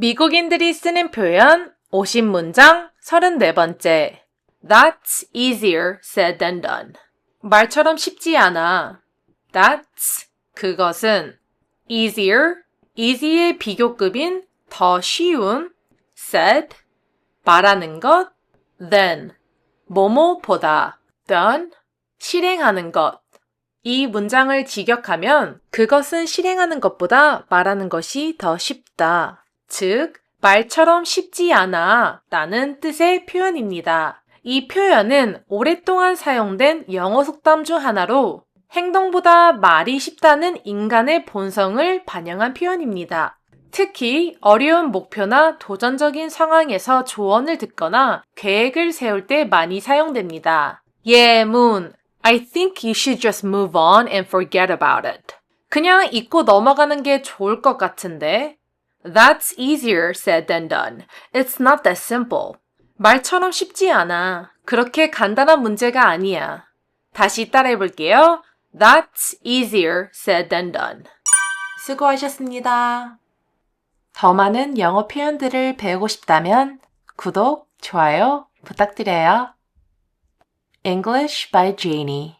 미국인들이 쓰는 표현 50문장 34번째. That's easier said than done. 말처럼 쉽지 않아. That's 그것은 easier easy의 비교급인 더 쉬운 said 말하는 것 than 뭐뭐보다 done 실행하는 것. 이 문장을 직역하면 그것은 실행하는 것보다 말하는 것이 더 쉽다. 즉, 말처럼 쉽지 않아 라는 뜻의 표현입니다. 이 표현은 오랫동안 사용된 영어 속담 중 하나로 행동보다 말이 쉽다는 인간의 본성을 반영한 표현입니다. 특히 어려운 목표나 도전적인 상황에서 조언을 듣거나 계획을 세울 때 많이 사용됩니다. 예문. I think you should just move on and forget about it. 그냥 잊고 넘어가는 게 좋을 것 같은데. That's easier said than done. It's not that simple. 말처럼 쉽지 않아. 그렇게 간단한 문제가 아니야. 다시 따라해 볼게요. That's easier said than done. 수고하셨습니다. 더 많은 영어 표현들을 배우고 싶다면 구독, 좋아요 부탁드려요. English by Janie